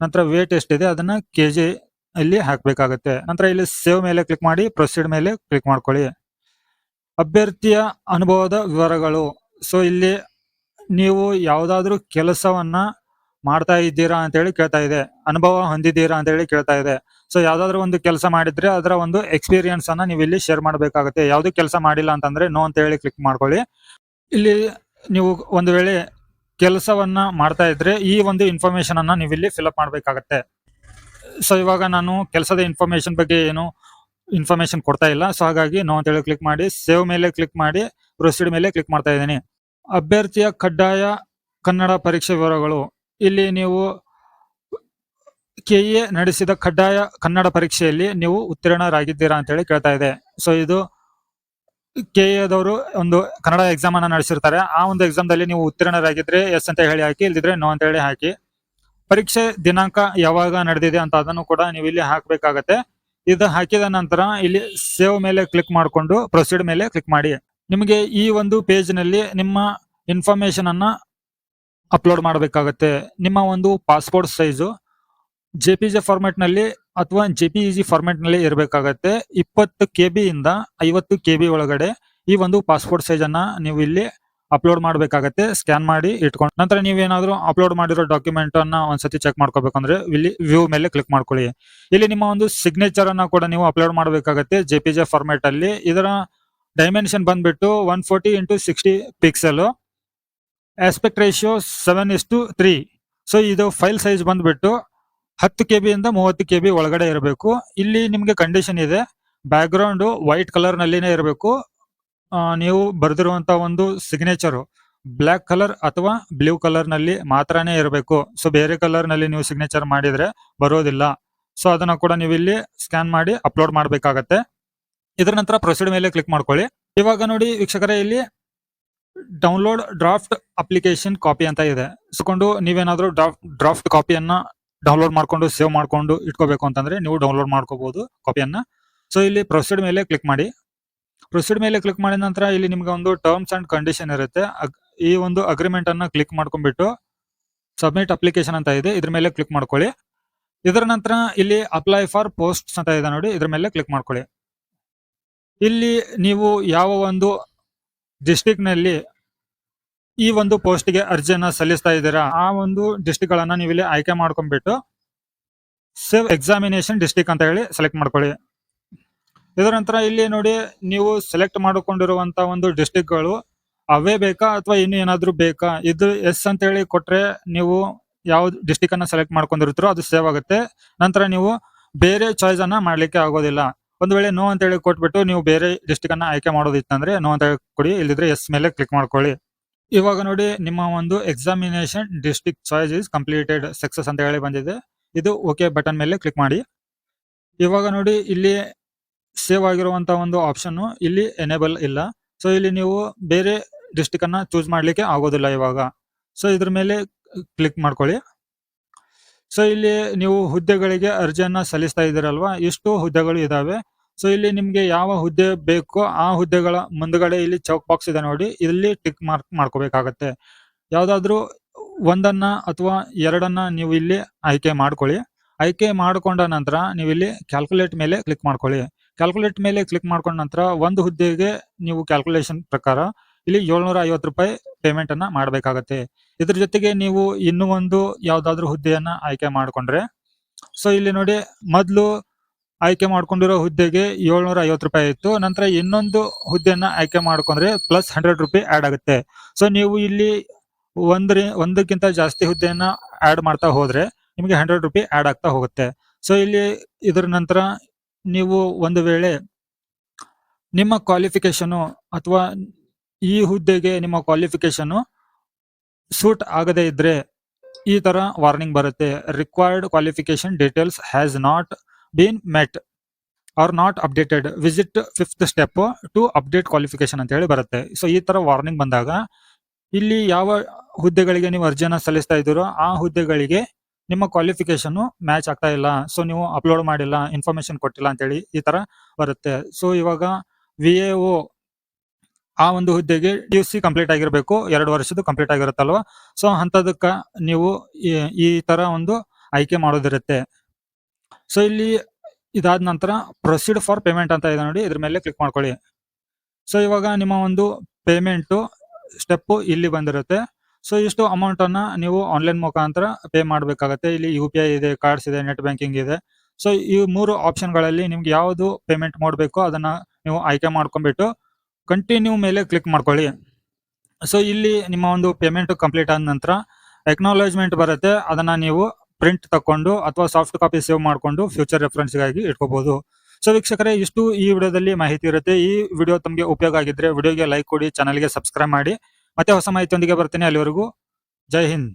S1: ನಂತರ ವೇಟ್ ಎಷ್ಟಿದೆ ಅದನ್ನ ಕೆಜಿ ಅಲ್ಲಿ ಹಾಕಬೇಕಾಗತ್ತೆ. ನಂತರ ಇಲ್ಲಿ ಸೇವ್ ಮೇಲೆ ಕ್ಲಿಕ್ ಮಾಡಿ ಪ್ರೊಸೀಡ್ ಮೇಲೆ ಕ್ಲಿಕ್ ಮಾಡ್ಕೊಳ್ಳಿ. ಅಭ್ಯರ್ಥಿಯ ಅನುಭವದ ವಿವರಗಳು. ಸೊ ಇಲ್ಲಿ ನೀವು ಯಾವ್ದಾದ್ರು ಕೆಲಸವನ್ನ ಮಾಡ್ತಾ ಇದ್ದೀರಾ ಅಂತ ಹೇಳಿ ಕೇಳ್ತಾ ಇದೆ. ಅನುಭವ ಹೊಂದಿದ್ದೀರಾ ಅಂತ ಹೇಳಿ ಕೇಳ್ತಾ ಇದೆ. ಸೊ ಯಾವ್ದಾದ್ರು ಒಂದು ಕೆಲಸ ಮಾಡಿದ್ರೆ ಅದರ ಒಂದು ಎಕ್ಸ್ಪೀರಿಯನ್ಸ್ ಅನ್ನ ನೀವು ಇಲ್ಲಿ ಶೇರ್ ಮಾಡಬೇಕಾಗುತ್ತೆ. ಯಾವ್ದು ಕೆಲಸ ಮಾಡಿಲ್ಲ ಅಂತಂದ್ರೆ ನೋ ಅಂತ ಹೇಳಿ ಕ್ಲಿಕ್ ಮಾಡ್ಕೊಳ್ಳಿ. ಇಲ್ಲಿ ನೀವು ಒಂದು ವೇಳೆ ಕೆಲಸವನ್ನ ಮಾಡ್ತಾ ಇದ್ರೆ ಈ ಒಂದು ಇನ್ಫಾರ್ಮೇಶನ್ ಅನ್ನ ನೀವು ಇಲ್ಲಿ ಫಿಲ್ಅಪ್ ಮಾಡ್ಬೇಕಾಗತ್ತೆ. ಸೊ ಇವಾಗ ನಾನು ಕೆಲಸದ ಇನ್ಫಾರ್ಮೇಶನ್ ಬಗ್ಗೆ ಏನು ಇನ್ಫಾರ್ಮೇಶನ್ ಕೊಡ್ತಾ ಇಲ್ಲ. ಸೊ ಹಾಗಾಗಿ ನೋ ಅಂತ ಹೇಳಿ ಕ್ಲಿಕ್ ಮಾಡಿ ಸೇವ್ ಮೇಲೆ ಕ್ಲಿಕ್ ಮಾಡಿ ಪ್ರೊಸೀಡ್ ಮೇಲೆ ಕ್ಲಿಕ್ ಮಾಡ್ತಾ ಇದ್ದೀನಿ. ಅಭ್ಯರ್ಥಿಯ ಕಡ್ಡಾಯ ಕನ್ನಡ ಪರೀಕ್ಷೆ ವಿವರಗಳು. ಇಲ್ಲಿ ನೀವು ಕೆಇಎ ನಡೆಸಿದ ಕಡ್ಡಾಯ ಕನ್ನಡ ಪರೀಕ್ಷೆಯಲ್ಲಿ ನೀವು ಉತ್ತೀರ್ಣರಾಗಿದ್ದೀರಾ ಅಂತ ಹೇಳಿ ಕೇಳ್ತಾ ಇದೆ. ಸೊ, ಇದು ಕೆಇಎದವರು ಒಂದು ಕನ್ನಡ ಎಕ್ಸಾಮ್ ಅನ್ನ ನಡೆಸಿರ್ತಾರೆ. ಆ ಒಂದು ಎಕ್ಸಾಮ್ ದಲ್ಲಿ ನೀವು ಉತ್ತೀರ್ಣರಾಗಿದ್ರೆ ಎಸ್ ಅಂತ ಹೇಳಿ ಹಾಕಿ, ಇಲ್ದಿದ್ರೆ ನೋ ಅಂತ ಹೇಳಿ ಹಾಕಿ. ಪರೀಕ್ಷೆ ದಿನಾಂಕ ಯಾವಾಗ ನಡೆದಿದೆ ಅಂತ ಅದನ್ನು ಕೂಡ ನೀವು ಇಲ್ಲಿ ಹಾಕ್ಬೇಕಾಗತ್ತೆ. ಇದು ಹಾಕಿದ ನಂತರ ಇಲ್ಲಿ ಸೇವ್ ಮೇಲೆ ಕ್ಲಿಕ್ ಮಾಡಿಕೊಂಡು, ಪ್ರೊಸೀಡ್ ಮೇಲೆ ಕ್ಲಿಕ್ ಮಾಡಿ. ನಿಮಗೆ ಈ ಒಂದು ಪೇಜ್ನಲ್ಲಿ ನಿಮ್ಮ ಇನ್ಫಾರ್ಮೇಶನ್ ಅನ್ನ ಅಪ್ಲೋಡ್ ಮಾಡಬೇಕಾಗತ್ತೆ. ನಿಮ್ಮ ಒಂದು passport size J P G ಫಾರ್ಮೆಟ್ನಲ್ಲಿ ಅಥವಾ ಜೆ ಪಿ ಜಿ ಫಾರ್ಮೆಟ್ನಲ್ಲಿ ಇರಬೇಕಾಗತ್ತೆ. ಇಪ್ಪತ್ತು ಕೆ ಬಿ ಇಂದ ಐವತ್ತು ಕೆ ಬಿ ಒಳಗಡೆ ಈ ಒಂದು ಪಾಸ್ಪೋರ್ಟ್ ಸೈಜ್ ಅನ್ನ ನೀವು ಇಲ್ಲಿ ಅಪ್ಲೋಡ್ ಮಾಡಬೇಕಾಗತ್ತೆ. ಸ್ಕ್ಯಾನ್ ಮಾಡಿ ಇಟ್ಕೊಂಡು ನಂತರ ನೀವೇನಾದ್ರೂ ಅಪ್ಲೋಡ್ ಮಾಡಿರೋ ಡಾಕ್ಯುಮೆಂಟ್ ಅನ್ನ ಒಂದ್ಸತಿ ಚೆಕ್ ಮಾಡ್ಕೋಬೇಕಂದ್ರೆ ಇಲ್ಲಿ ವ್ಯೂ ಮೇಲೆ ಕ್ಲಿಕ್ ಮಾಡ್ಕೊಳ್ಳಿ. ಇಲ್ಲಿ ನಿಮ್ಮ ಒಂದು ಸಿಗ್ನೇಚರ್ ಅನ್ನ ಕೂಡ ನೀವು ಅಪ್ಲೋಡ್ ಮಾಡಬೇಕಾಗತ್ತೆ ಜೆ ಪಿ ಜೆ ಫಾರ್ಮೆಟ್ ಅಲ್ಲಿ ಇದರ ಡೈಮೆನ್ಷನ್ ಬಂದ್ಬಿಟ್ಟು one forty into sixty pixel aspect ratio seven is to three so ಇದು ಫೈಲ್ ಸೈಜ್ ಬಂದ್ಬಿಟ್ಟು ಹತ್ತು ಕೆ ಬಿ ಇಂದ ಮೂವತ್ತು ಕೆ ಬಿ ಒಳಗಡೆ ಇರಬೇಕು. ಇಲ್ಲಿ ನಿಮಗೆ ಕಂಡೀಷನ್ ಇದೆ. ಬ್ಯಾಕ್ ಗ್ರೌಂಡ್ ವೈಟ್ ಕಲರ್ ನಲ್ಲಿನೇ ಇರಬೇಕು. ನೀವು ಬರೆದಿರುವಂತ ಒಂದು ಸಿಗ್ನೇಚರು ಬ್ಲ್ಯಾಕ್ ಕಲರ್ ಅಥವಾ ಬ್ಲೂ ಕಲರ್ನಲ್ಲಿ ಮಾತ್ರನೇ ಇರಬೇಕು. ಸೊ ಬೇರೆ ಕಲರ್ನಲ್ಲಿ ನೀವು ಸಿಗ್ನೇಚರ್ ಮಾಡಿದ್ರೆ ಬರೋದಿಲ್ಲ. ಸೊ ಅದನ್ನ ಕೂಡ ನೀವು ಇಲ್ಲಿ ಸ್ಕ್ಯಾನ್ ಮಾಡಿ ಅಪ್ಲೋಡ್ ಮಾಡಬೇಕಾಗತ್ತೆ. ಇದರ ನಂತರ ಪ್ರೊಸೀಡ್ ಮೇಲೆ ಕ್ಲಿಕ್ ಮಾಡ್ಕೊಳ್ಳಿ. ಇವಾಗ ನೋಡಿ ವೀಕ್ಷಕರೇ, ಇಲ್ಲಿ ಡೌನ್ಲೋಡ್ ಡ್ರಾಫ್ಟ್ ಅಪ್ಲಿಕೇಶನ್ ಕಾಪಿ ಅಂತ ಇದೆ. ಸುಕೊಂಡು ನೀವೇನಾದ್ರೂ ಡ್ರಾಫ್ಟ್ ಕಾಪಿಯನ್ನ ಡೌನ್ಲೋಡ್ ಮಾಡ್ಕೊಂಡು ಸೇವ್ ಮಾಡ್ಕೊಂಡು ಇಟ್ಕೋಬೇಕು ಅಂತಂದ್ರೆ ನೀವು ಡೌನ್ಲೋಡ್ ಮಾಡ್ಕೋಬಹುದು ಕಾಪಿಯನ್ನ ಸೊ ಇಲ್ಲಿ ಪ್ರೊಸೀಡ್ ಮೇಲೆ ಕ್ಲಿಕ್ ಮಾಡಿ. ಪ್ರೊಸೀಡ್ ಮೇಲೆ ಕ್ಲಿಕ್ ಮಾಡಿದ ನಂತರ ಇಲ್ಲಿ ನಿಮ್ಗೆ ಒಂದು ಟರ್ಮ್ಸ್ ಅಂಡ್ ಕಂಡೀಷನ್ ಇರುತ್ತೆ. ಈ ಒಂದು ಅಗ್ರಿಮೆಂಟ್ ಅನ್ನ ಕ್ಲಿಕ್ ಮಾಡ್ಕೊಂಡ್ಬಿಟ್ಟು ಸಬ್ಮಿಟ್ ಅಪ್ಲಿಕೇಶನ್ ಅಂತ ಇದೆ. ಇದ್ರ ಮೇಲೆ ಕ್ಲಿಕ್ ಮಾಡ್ಕೊಳ್ಳಿ. ಇದರ ನಂತರ ಇಲ್ಲಿ ಅಪ್ಲೈ ಫಾರ್ ಪೋಸ್ಟ್ ಅಂತ ಇದೆ ನೋಡಿ. ಇದ್ರ ಮೇಲೆ ಕ್ಲಿಕ್ ಮಾಡ್ಕೊಳ್ಳಿ. ಇಲ್ಲಿ ನೀವು ಯಾವ ಒಂದು ಡಿಸ್ಟಿಕ್ನಲ್ಲಿ ಈ ಒಂದು ಪೋಸ್ಟ್ಗೆ ಅರ್ಜಿಯನ್ನ ಸಲ್ಲಿಸ್ತಾ ಇದ್ದೀರಾ, ಆ ಒಂದು ಡಿಸ್ಟಿಕ್ಗಳನ್ನು ನೀವು ಇಲ್ಲಿ ಆಯ್ಕೆ ಮಾಡ್ಕೊಂಡ್ಬಿಟ್ಟು ಸೇವ್ ಎಕ್ಸಾಮಿನೇಷನ್ ಡಿಸ್ಟಿಕ್ ಅಂತ ಹೇಳಿ ಸೆಲೆಕ್ಟ್ ಮಾಡ್ಕೊಳ್ಳಿ. ಇದರ ನಂತರ ಇಲ್ಲಿ ನೋಡಿ ನೀವು ಸೆಲೆಕ್ಟ್ ಮಾಡಿಕೊಂಡಿರುವಂತ ಒಂದು ಡಿಸ್ಟಿಕ್ಗಳು ಗಳು ಅವೇ ಬೇಕಾ ಅಥವಾ ಇನ್ನು ಏನಾದರೂ ಬೇಕಾ? ಇದು ಎಸ್ ಅಂತ ಹೇಳಿ ಕೊಟ್ರೆ ನೀವು ಯಾವ ಡಿಸ್ಟಿಕ್ ಅನ್ನ ಸೆಲೆಕ್ಟ್ ಮಾಡ್ಕೊಂಡಿರ್ತೀರೋ ಅದು ಸೇವ್ ಆಗುತ್ತೆ. ನಂತರ ನೀವು ಬೇರೆ ಚಾಯ್ಸ್ ಅನ್ನ ಮಾಡ್ಲಿಕ್ಕೆ ಆಗೋದಿಲ್ಲ. ಒಂದ್ ವೇಳೆ ನೋ ಅಂತ ಹೇಳಿ ಕೊಟ್ಬಿಟ್ಟು ನೀವು ಬೇರೆ ಡಿಸ್ಟಿಕ್ ಅನ್ನ ಆಯ್ಕೆ ಮಾಡೋದಿತ್ತಂದ್ರೆ ನೋ ಅಂತ ಕೊಡಿ ಇಲ್ಲಿದ್ರೆ ಎಸ್ ಮೇಲೆ ಕ್ಲಿಕ್ ಮಾಡ್ಕೊಳ್ಳಿ. ಇವಾಗ ನೋಡಿ, ನಿಮ್ಮ ಒಂದು examination district choice is completed success ಅಂತ ಹೇಳಿ ಬಂದಿದೆ. ಇದು ಓಕೆ ಬಟನ್ ಮೇಲೆ ಕ್ಲಿಕ್ ಮಾಡಿ. ಇವಾಗ ನೋಡಿ, ಇಲ್ಲಿ ಸೇವ್ ಆಗಿರುವಂತ ಒಂದು ಆಪ್ಷನ್ ಇಲ್ಲಿ ಎನೇಬಲ್ ಇಲ್ಲ. ಸೊ ಇಲ್ಲಿ ನೀವು ಬೇರೆ ಡಿಸ್ಟಿಕ್ ಅನ್ನ ಚೂಸ್ ಮಾಡ್ಲಿಕ್ಕೆ ಆಗೋದಿಲ್ಲ ಇವಾಗ. ಸೊ ಇದ್ರ ಮೇಲೆ ಕ್ಲಿಕ್ ಮಾಡ್ಕೊಳ್ಳಿ. ಸೊ ಇಲ್ಲಿ ನೀವು ಹುದ್ದೆಗಳಿಗೆ ಅರ್ಜಿಯನ್ನ ಸಲ್ಲಿಸ್ತಾ ಇದ್ದೀರಲ್ವಾ? ಎಷ್ಟು ಹುದ್ದೆಗಳು ಇದಾವೆ. ಸೊ ಇಲ್ಲಿ ನಿಮಗೆ ಯಾವ ಹುದ್ದೆ ಬೇಕೋ ಆ ಹುದ್ದೆಗಳ ಮುಂದ್ಗಡೆ ಇಲ್ಲಿ ಚೌಕ್ ಬಾಕ್ಸ್ ಇದೆ ನೋಡಿ. ಇಲ್ಲಿ ಟಿಕ್ ಮಾರ್ಕ್ ಮಾಡ್ಕೋಬೇಕಾಗತ್ತೆ. ಯಾವ್ದಾದ್ರು ಒಂದನ್ನ ಅಥವಾ ಎರಡನ್ನ ನೀವು ಇಲ್ಲಿ ಆಯ್ಕೆ ಮಾಡ್ಕೊಳ್ಳಿ. ಆಯ್ಕೆ ಮಾಡ್ಕೊಂಡ ನಂತರ ನೀವು ಇಲ್ಲಿ ಕ್ಯಾಲ್ಕುಲೇಟ್ ಮೇಲೆ ಕ್ಲಿಕ್ ಮಾಡ್ಕೊಳ್ಳಿ. ಕ್ಯಾಲ್ಕುಲೇಟ್ ಮೇಲೆ ಕ್ಲಿಕ್ ಮಾಡ್ಕೊಂಡ ನಂತರ ಒಂದು ಹುದ್ದೆಗೆ ನೀವು ಕ್ಯಾಲ್ಕುಲೇಷನ್ ಪ್ರಕಾರ ಇಲ್ಲಿ ಏಳ್ನೂರ ಐವತ್ತು ರೂಪಾಯಿ ಪೇಮೆಂಟ್ ಅನ್ನ ಮಾಡಬೇಕಾಗತ್ತೆ. ಇದ್ರ ಜೊತೆಗೆ ನೀವು ಇನ್ನೂ ಒಂದು ಯಾವ್ದಾದ್ರು ಹುದ್ದೆಯನ್ನ ಆಯ್ಕೆ ಮಾಡ್ಕೊಂಡ್ರೆ ಸೊ ಇಲ್ಲಿ ನೋಡಿ ಮೊದ್ಲು ಆಯ್ಕೆ ಮಾಡ್ಕೊಂಡಿರೋ ಹುದ್ದೆಗೆ ಏಳ್ನೂರ ಐವತ್ತು ರೂಪಾಯಿ ಇತ್ತು, ನಂತರ ಇನ್ನೊಂದು ಹುದ್ದೆಯನ್ನ ಆಯ್ಕೆ ಮಾಡ್ಕೊಂಡ್ರೆ ಪ್ಲಸ್ ಹಂಡ್ರೆಡ್ ರುಪಿ ಆಡ್ ಆಗುತ್ತೆ. ಸೊ ನೀವು ಇಲ್ಲಿ ಒಂದ್ರ, ಒಂದಕ್ಕಿಂತ ಜಾಸ್ತಿ ಹುದ್ದೆಯನ್ನ ಆಡ್ ಮಾಡ್ತಾ ಹೋದ್ರೆ ನಿಮಗೆ ಹಂಡ್ರೆಡ್ ರುಪಿ ಆಡ್ ಆಗ್ತಾ ಹೋಗುತ್ತೆ. ಸೊ ಇಲ್ಲಿ ಇದರ ನಂತರ ನೀವು ಒಂದು ವೇಳೆ ನಿಮ್ಮ ಕ್ವಾಲಿಫಿಕೇಶನ್ ಅಥವಾ ಈ ಹುದ್ದೆಗೆ ನಿಮ್ಮ ಕ್ವಾಲಿಫಿಕೇಶನ್ ಸೂಟ್ ಆಗದೇ ಇದ್ರೆ ಈ ತರ ವಾರ್ನಿಂಗ್ ಬರುತ್ತೆ. Required qualification details has not been met or not updated visit fifth step to update qualification ಅಂತ ಹೇಳಿ ಬರುತ್ತೆ. ಸೊ ಈ ತರ ವಾರ್ನಿಂಗ್ ಬಂದಾಗ ಇಲ್ಲಿ ಯಾವ ಹುದ್ದೆಗಳಿಗೆ ನೀವು ಅರ್ಜಿಯನ್ನು ಸಲ್ಲಿಸ್ತಾ ಇದ್ದೀರೋ ಆ ಹುದ್ದೆಗಳಿಗೆ ನಿಮ್ಮ ಕ್ವಾಲಿಫಿಕೇಶನ್ ಮ್ಯಾಚ್ ಆಗ್ತಾ ಇಲ್ಲ. ಸೊ ನೀವು ಅಪ್ಲೋಡ್ ಮಾಡಿಲ್ಲ ಇನ್ಫಾರ್ಮೇಶನ್ ಕೊಟ್ಟಿಲ್ಲ ಅಂತ ಹೇಳಿ ಈ ತರ ಬರುತ್ತೆ. ಸೊ ಇವಾಗ ವಿ ಎ ಆ ಒಂದು ಹುದ್ದೆಗೆ ಯು ಸಿ ಕಂಪ್ಲೀಟ್ ಆಗಿರಬೇಕು. ಎರಡು ವರ್ಷದ್ದು ಕಂಪ್ಲೀಟ್ ಆಗಿರುತ್ತಲ್ವಾ? ಸೊ ಅಂತದಕ್ಕ ನೀವು ಈ- ತರ ಒಂದು ಆಯ್ಕೆ ಮಾಡೋದಿರುತ್ತೆ. ಸೊ ಇಲ್ಲಿ ಇದಾದ ನಂತರ ಪ್ರೊಸೀಡ್ ಫಾರ್ ಪೇಮೆಂಟ್ ಅಂತ ಇದೆ ನೋಡಿ. ಇದ್ರ ಮೇಲೆ ಕ್ಲಿಕ್ ಮಾಡ್ಕೊಳ್ಳಿ. ಸೊ ಇವಾಗ ನಿಮ್ಮ ಒಂದು ಪೇಮೆಂಟ್ ಸ್ಟೆಪ್ ಇಲ್ಲಿ ಬಂದಿರುತ್ತೆ. ಸೊ ಇಷ್ಟು ಅಮೌಂಟ್ ಅನ್ನ ನೀವು ಆನ್ಲೈನ್ ಮುಖಾಂತರ ಪೇ ಮಾಡಬೇಕಾಗತ್ತೆ. ಇಲ್ಲಿ ಯು ಪಿ ಐ ಇದೆ ಕಾರ್ಡ್ಸ್ ಇದೆ ನೆಟ್ ಬ್ಯಾಂಕಿಂಗ್ ಇದೆ. ಸೊ ಈ ಮೂರು ಆಪ್ಷನ್ಗಳಲ್ಲಿ ನಿಮ್ಗೆ ಯಾವುದು ಪೇಮೆಂಟ್ ಮಾಡಬೇಕು ಅದನ್ನ ನೀವು ಆಯ್ಕೆ ಮಾಡ್ಕೊಂಡ್ಬಿಟ್ಟು ಕಂಟಿನ್ಯೂ ಮೇಲೆ ಕ್ಲಿಕ್ ಮಾಡ್ಕೊಳ್ಳಿ. ಸೊ ಇಲ್ಲಿ ನಿಮ್ಮ ಒಂದು ಪೇಮೆಂಟ್ ಕಂಪ್ಲೀಟ್ ಆದ ನಂತರ ಎಕ್ನಾಲಜ್ಮೆಂಟ್ ಬರುತ್ತೆ. ಅದನ್ನ ನೀವು ಪ್ರಿಂಟ್ ತಕೊಂಡು ಅಥವಾ ಸಾಫ್ಟ್ ಕಾಪಿ ಸೇವ್ ಮಾಡ್ಕೊಂಡು ಫ್ಯೂಚರ್ ರೆಫರೆನ್ಸ್ಗಾಗಿ ಇಟ್ಕೋಬಹುದು ಸೊ ವೀಕ್ಷಕರೇ, ಇಷ್ಟು ಈ ವಿಡಿಯೋದಲ್ಲಿ ಮಾಹಿತಿ ಇರುತ್ತೆ. ಈ ವಿಡಿಯೋ ತಮಗೆ ಉಪಯೋಗ ಆಗಿದ್ರೆ ವಿಡಿಯೋಗೆ ಲೈಕ್ ಕೊಡಿ ಚಾನಲ್ಗೆ ಸಬ್ಸ್ಕ್ರೈಬ್ ಮಾಡಿ. ಮತ್ತೆ ಹೊಸ ಮಾಹಿತಿಯೊಂದಿಗೆ ಬರ್ತೀನಿ. ಅಲ್ಲಿವರೆಗೂ ಜೈ ಹಿಂದ್.